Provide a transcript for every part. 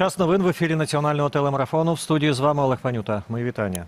Час новин в ефірі національного телемарафону. В студії з вами Олег Панюта. Мої вітання.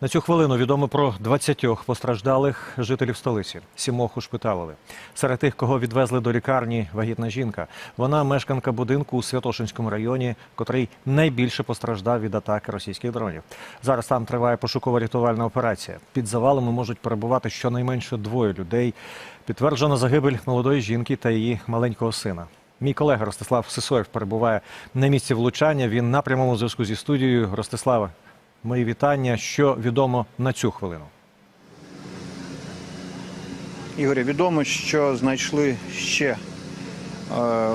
На цю хвилину відомо про 20 постраждалих жителів столиці. Сімох ушпиталили. Серед тих, кого відвезли до лікарні, вагітна жінка. Вона мешканка будинку у Святошинському районі, котрий найбільше постраждав від атаки російських дронів. Зараз там триває пошуково-рятувальна операція. Під завалами можуть перебувати щонайменше двоє людей. Підтверджена загибель молодої жінки та її маленького сина. Мій колега Ростислав Сисоєв перебуває на місці влучання. Він на прямому зв'язку зі студією. Ростислава, мої вітання. Що відомо на цю хвилину? Ігоря, відомо, що знайшли ще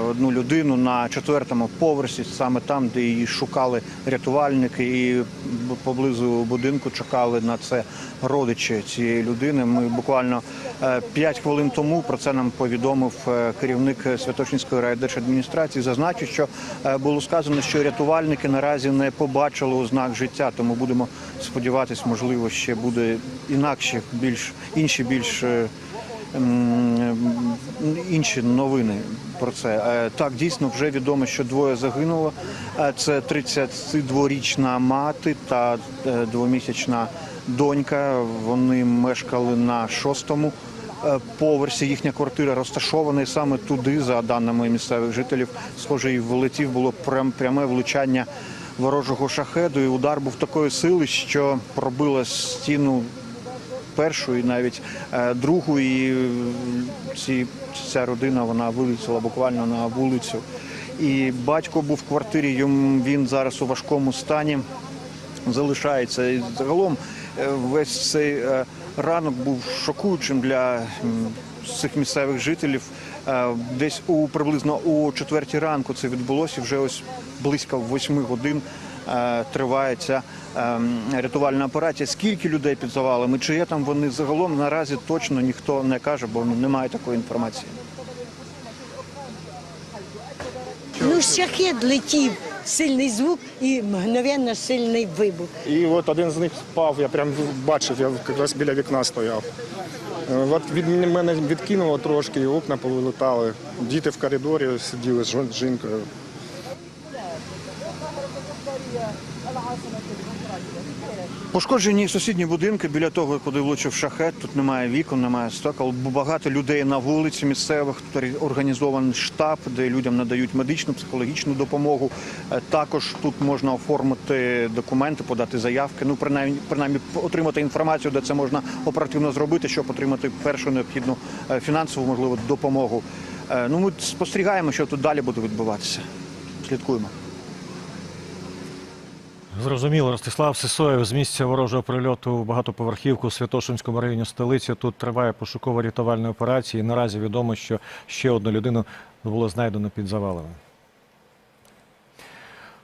одну людину на четвертому поверсі, саме там, де її шукали рятувальники, і поблизу будинку чекали на це родичі цієї людини. Ми буквально 5 хвилин тому про це нам повідомив е, керівник Святошинської райдержадміністрації. Зазначу, що е, було сказано, що рятувальники наразі не побачили ознак життя, тому будемо сподіватись, можливо, ще буде інакше, більш інші більш. Інші новини про це. Е, Так, дійсно вже відомо, що двоє загинуло. Е, Це 32-річна мати та е, двомісячна донька. Вони мешкали на шостому поверсі. Їхня квартира розташована і саме туди, за даними місцевих жителів, схоже, і влетів було прям пряме влучання ворожого шахеду. І удар був такої сили, що пробило стіну першу і навіть е, другу. І е, ці, ця родина вона вилетіла буквально на вулицю. І батько був в квартирі. Йому він зараз у важкому стані залишається. І загалом е, весь цей ранок був шокуючим для цих місцевих жителів. Десь у приблизно у четвертій ранку це відбулося. Вже ось близько восьми годин триває ця е, рятувальна операція. Скільки людей під завалами? Чи є там вони загалом наразі точно ніхто не каже, бо немає такої інформації. Ну, шахет летів, сильний звук і мгновенно сильний вибух. І от один з них впав, я прям бачив, я якраз біля вікна стояв. Е, От від мене відкинуло трошки, і окна повилетали. Діти в коридорі сиділи з жінкою. Пошкоджені сусідні будинки біля того, куди влучив шахет. Тут немає вікон, немає стекол. Багато людей на вулиці місцевих. Тут організований штаб, де людям надають медичну, психологічну допомогу. Е, Також тут можна оформити документи, подати заявки. Ну принаймні, принаймні отримати інформацію, де це можна оперативно зробити, щоб отримати першу необхідну е, фінансову можливо допомогу. Е, Ну ми спостерігаємо, що тут далі буде відбуватися. Слідкуємо. Зрозуміло, Ростислав Сисоєв з місця ворожого прильоту в багатоповерхівку у Святошинському районі столиці. Тут триває пошуково-рятувальна операція. І наразі відомо, що ще одну людину було знайдено під завалами.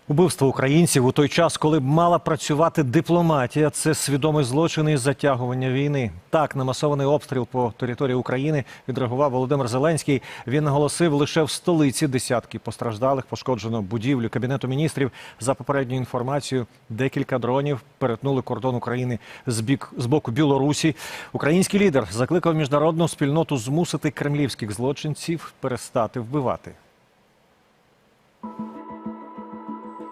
Убивство українців у той час, коли б мала працювати дипломатія, це свідомий злочин і затягування війни. Так, на масований обстріл по території України відреагував Володимир Зеленський. Він наголосив лише в столиці десятки постраждалих, пошкоджено будівлю кабінету міністрів. За попередньою інформацією, декілька дронів перетнули кордон України з бік з боку Білорусі. Український лідер закликав міжнародну спільноту змусити кремлівських злочинців перестати вбивати.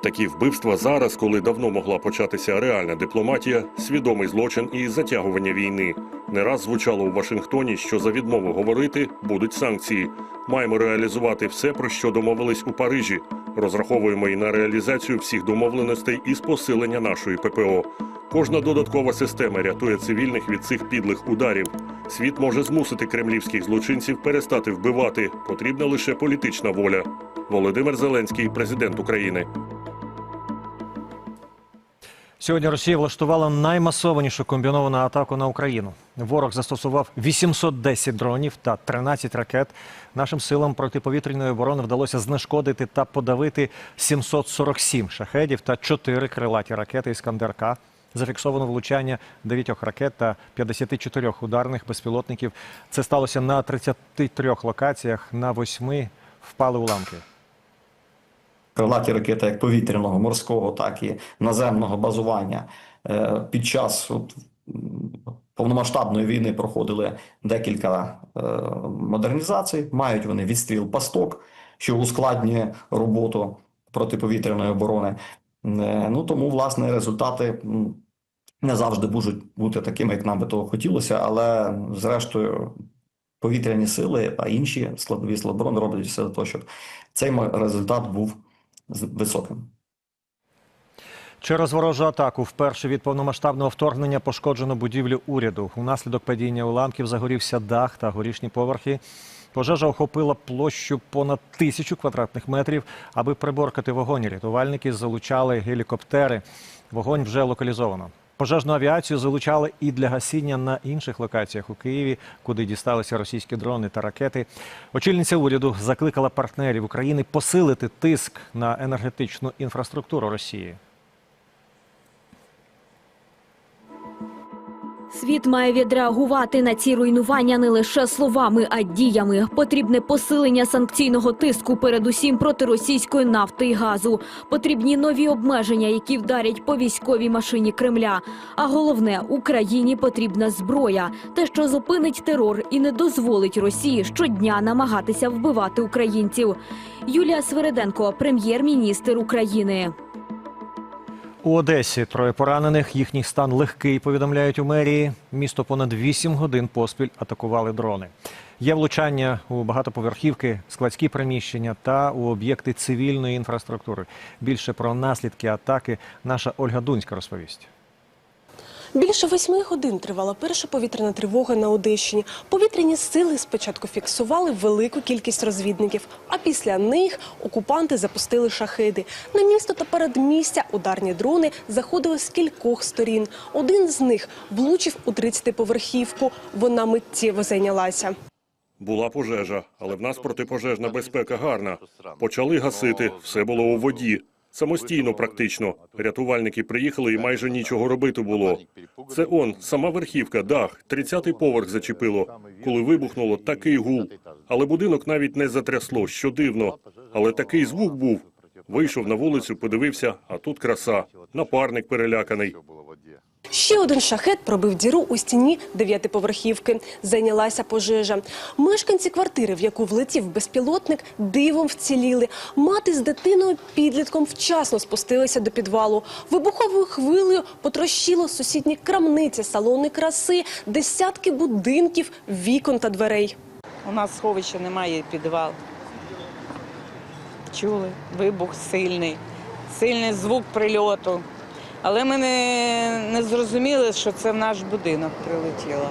Такі вбивства зараз, коли давно могла початися реальна дипломатія, свідомий злочин і затягування війни. Не раз звучало у Вашингтоні, що за відмову говорити будуть санкції. Маємо реалізувати все, про що домовились у Парижі. Розраховуємо і на реалізацію всіх домовленостей із посилення нашої ППО. Кожна додаткова система рятує цивільних від цих підлих ударів. Світ може змусити кремлівських злочинців перестати вбивати. Потрібна лише політична воля. Володимир Зеленський, президент України. Сьогодні Росія влаштувала наймасованішу комбіновану атаку на Україну. Ворог застосував 810 дронів та 13 ракет. Нашим силам протиповітряної оборони вдалося знешкодити та подавити 747 шахедів та 4 крилаті ракети «Іскандер-К». Зафіксовано влучання 9 ракет та 54 ударних безпілотників. Це сталося на 33 локаціях, на 8 впали уламки. Крилаті ракети як повітряного, морського, так і наземного базування. Е, Під час от, повномасштабної війни проходили декілька е, модернізацій. Мають вони відстріл пасток, що ускладнює роботу протиповітряної оборони. Е, Ну тому, власне, результати не завжди можуть бути такими, як нам би того хотілося, але зрештою повітряні сили, а інші складові сили оборони роблять все для того, щоб цей результат був високим. Через ворожу атаку вперше від повномасштабного вторгнення пошкоджено будівлю уряду. Унаслідок падіння уламків загорівся дах та горішні поверхи. Пожежа охопила площу понад тисячу квадратних метрів. Аби приборкати вогонь, рятувальники залучали гелікоптери. Вогонь вже локалізовано. Пожежну авіацію залучали і для гасіння на інших локаціях у Києві, куди дісталися російські дрони та ракети. Очільниця уряду закликала партнерів України посилити тиск на енергетичну інфраструктуру Росії. Світ має відреагувати на ці руйнування не лише словами, а діями. Потрібне посилення санкційного тиску, передусім проти російської нафти і газу. Потрібні нові обмеження, які вдарять по військовій машині Кремля. А головне, Україні потрібна зброя, те, що зупинить терор і не дозволить Росії щодня намагатися вбивати українців. Юлія Свереденко, прем'єр-міністр України. У Одесі троє поранених. Їхній стан легкий, повідомляють у мерії. Місто понад 8 годин поспіль атакували дрони. Є влучання у багатоповерхівки, складські приміщення та у об'єкти цивільної інфраструктури. Більше про наслідки атаки наша Ольга Дунська розповість. Більше восьми годин тривала перша повітряна тривога на Одещині. Повітряні сили спочатку фіксували велику кількість розвідників, а після них окупанти запустили шахеди. На місто та передмістя ударні дрони заходили з кількох сторін. Один з них влучив у 30-поверхівку. Вона миттєво зайнялася. Була пожежа, але в нас протипожежна безпека гарна. Почали гасити, все було у воді. Самостійно практично. Рятувальники приїхали і майже нічого робити було. Це он, сама верхівка, дах, 30-й поверх зачепило. Коли вибухнуло, такий гул. Але будинок навіть не затрясло, що дивно. Але такий звук був. Вийшов на вулицю, подивився, а тут краса. Напарник переляканий. Ще один шахет пробив діру у стіні дев'ятиповерхівки. Зайнялася пожежа. Мешканці квартири, в яку влетів безпілотник, дивом вціліли. Мати з дитиною підлітком вчасно спустилися до підвалу. Вибуховою хвилею потрощило сусідні крамниці, салони краси, десятки будинків, вікон та дверей. У нас сховища немає підвал. Чули, вибух сильний, сильний звук прильоту. Але ми не, не зрозуміли, що це в наш будинок прилетіло.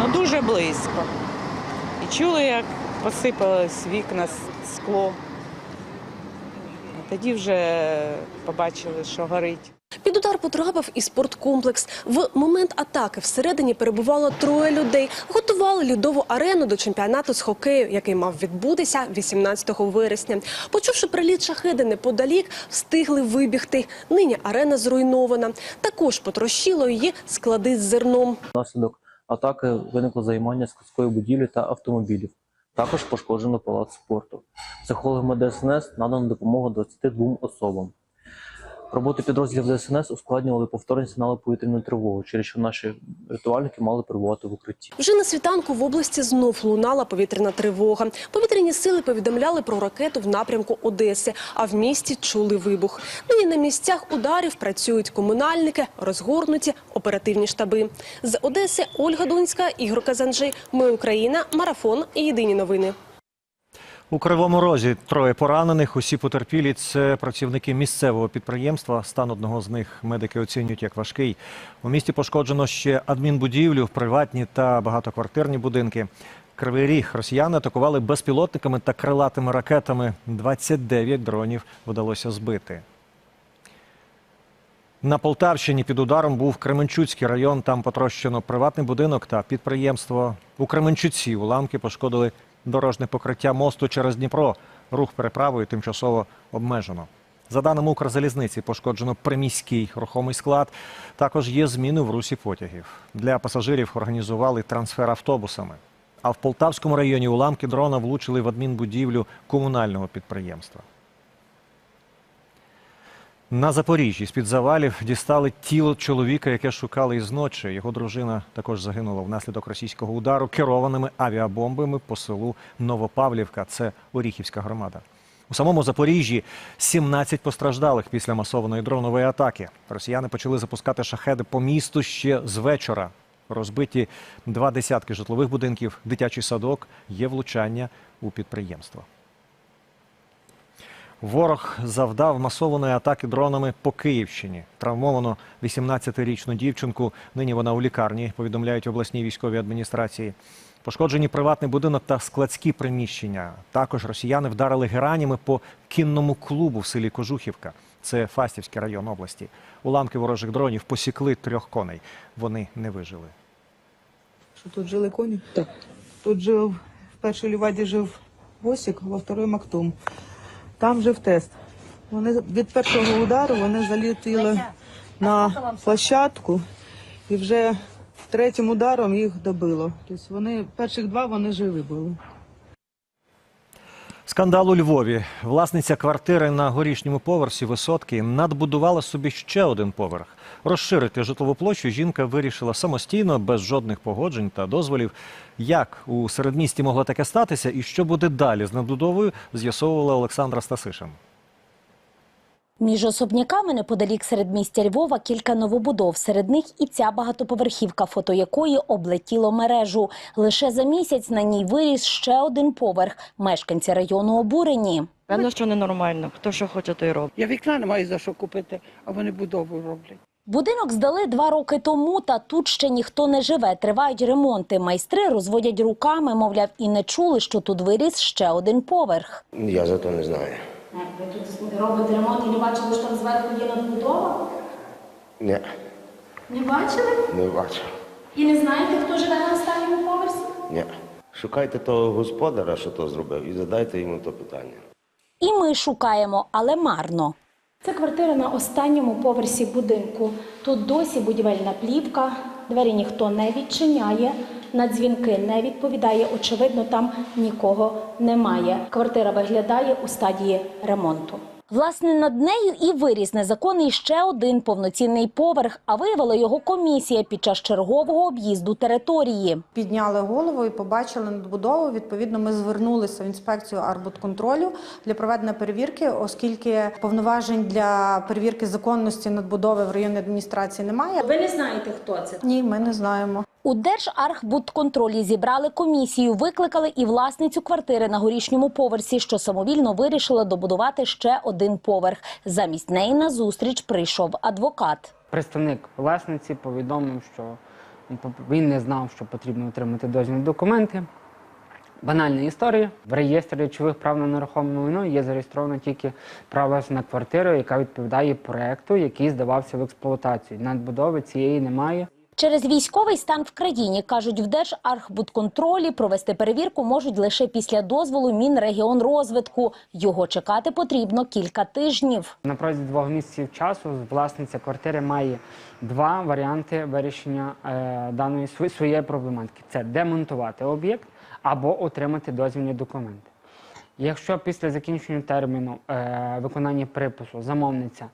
Ну, дуже близько. І чули, як посипалось вікна, скло. скло. Тоді вже побачили, що горить. Потрапив і спорткомплекс. В момент атаки всередині перебувало троє людей. Готували льодову арену до чемпіонату з хокею, який мав відбутися 18 вересня. Почувши приліт шахеди неподалік, встигли вибігти. Нині арена зруйнована. Також потрощило її склади з зерном. Внаслідок атаки виникло займання складської будівлі та автомобілів. Також пошкоджено палац спорту. Психологам ДСНС надано допомогу 22 особам. Роботи підрозділів ДСНС ускладнювали повторні сигнали повітряної тривоги, через що наші рятувальники мали перебувати в укритті. Вже на світанку в області знов лунала повітряна тривога. Повітряні сили повідомляли про ракету в напрямку Одеси, а в місті чули вибух. Нині на місцях ударів працюють комунальники, розгорнуті оперативні штаби. З Одеси Ольга Дунська, Ігор Казанжи. Ми Україна. Марафон. і Єдині новини. У Кривому Розі троє поранених. Усі потерпілі це працівники місцевого підприємства. Стан одного з них медики оцінюють як важкий. У місті пошкоджено ще адмінбудівлю, приватні та багатоквартирні будинки. Кривий ріг росіяни атакували безпілотниками та крилатими ракетами. 29 дронів вдалося збити. На Полтавщині під ударом був Кременчуцький район. Там потрощено приватний будинок та підприємство. У Кременчуці уламки пошкодили дорожне покриття мосту через Дніпро. Рух переправою тимчасово обмежено. За даними Укрзалізниці, пошкоджено приміський рухомий склад. Також є зміни в русі потягів. Для пасажирів організували трансфер автобусами. А в Полтавському районі уламки дрона влучили в адмінбудівлю комунального підприємства. На Запоріжжі з-під завалів дістали тіло чоловіка, яке шукали із ночі. Його дружина також загинула внаслідок російського удару керованими авіабомбами по селу Новопавлівка. Це Оріхівська громада. У самому Запоріжжі 17 постраждалих після масованої дронової атаки. Росіяни почали запускати шахеди по місту ще з вечора. Розбиті два десятки житлових будинків, дитячий садок, є влучання у підприємство. Ворог завдав масованої атаки дронами по Київщині. Травмовано 18-річну дівчинку. Нині вона у лікарні, повідомляють обласній військовій адміністрації. Пошкоджені приватний будинок та складські приміщення. Також росіяни вдарили геранями по кінному клубу в селі Кожухівка. Це Фастівський район області. Уламки ворожих дронів посікли трьох коней. Вони не вижили. Що тут жили коні? Так. Тут жив, в першій ліваді жив Осік, во второй Мактум. Там жив тест. Вони від першого удару вони залітіли на площадку і вже третім ударом їх добило. Тобто вони перших два вони живі були. Скандал у Львові. Власниця квартири на горішньому поверсі висотки надбудувала собі ще один поверх. Розширити житлову площу жінка вирішила самостійно, без жодних погоджень та дозволів. Як у середмісті могло таке статися і що буде далі з надбудовою, з'ясовувала Олександра Стасишин. Між особняками неподалік середмістя Львова кілька новобудов. Серед них і ця багатоповерхівка, фото якої облетіло мережу. Лише за місяць на ній виріс ще один поверх. Мешканці району обурені. Певно, що ненормально. Хто що хоче, той робить. Я вікна не маю за що купити, а вони будову роблять. Будинок здали два роки тому, та тут ще ніхто не живе. Тривають ремонти. Майстри розводять руками, мовляв, і не чули, що тут виріс ще один поверх. Я за то не знаю. Ви тут робите ремонт і не бачили, що там зверху є надбудова? Ні, Не бачили? не бачу. І не знаєте, хто живе на останньому поверсі? Ні. Шукайте того господара, що то зробив, і задайте йому то питання. І ми шукаємо, але марно. Це квартира на останньому поверсі будинку. Тут досі будівельна плівка, двері ніхто не відчиняє, на дзвінки не відповідає. Очевидно, там нікого немає. Квартира виглядає у стадії ремонту. Власне, над нею і виріс незаконний ще один повноцінний поверх, а виявила його комісія під час чергового об'їзду території. Підняли голову і побачили надбудову. Відповідно, ми звернулися в інспекцію арбудконтролю для проведення перевірки, оскільки повноважень для перевірки законності надбудови в районній адміністрації немає. Ви не знаєте, хто це? Ні, ми не знаємо. У Держархбудконтролі зібрали комісію, викликали і власницю квартири на горішньому поверсі, що самовільно вирішила добудувати ще один поверх. Замість неї на зустріч прийшов адвокат. Представник власниці повідомив, що він не знав, що потрібно отримати дозвільні документи. Банальна історія. В реєстрі речових прав на нерухоме майно є зареєстровано тільки право на квартиру, яка відповідає проекту, який здавався в експлуатацію. Надбудови цієї немає. Через військовий стан в країні кажуть, в Держархбудконтролі провести перевірку можуть лише після дозволу Мінрегіонрозвитку. Його чекати потрібно кілька тижнів. На протязі двох місяців часу власниця квартири має два варіанти вирішення е, даної св- своєї проблематики: це демонтувати об'єкт або отримати дозвільні документи. Якщо після закінчення терміну е, виконання припису замовниця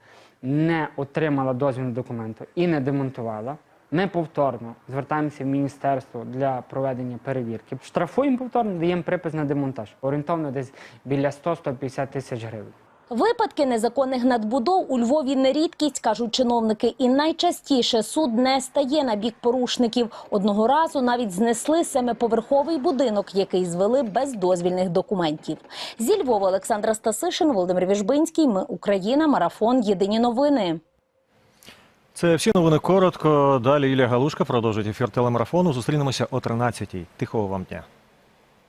не отримала дозвільні документи і не демонтувала, ми повторно звертаємося в міністерство для проведення перевірки. Штрафуємо повторно, даємо припис на демонтаж. Орієнтовно десь біля 100-150 тисяч гривень. Випадки незаконних надбудов у Львові не рідкість, кажуть чиновники, і найчастіше суд не стає на бік порушників. Одного разу навіть знесли семиповерховий будинок, який звели без дозвільних документів. Зі Львова Олександра Стасишин, Володимир Віжбинський. Ми Україна. Марафон. Єдині новини. Це всі новини коротко. Далі Ілля Галушка продовжить ефір телемарафону. Зустрінемося о 13-й. Тихого вам дня.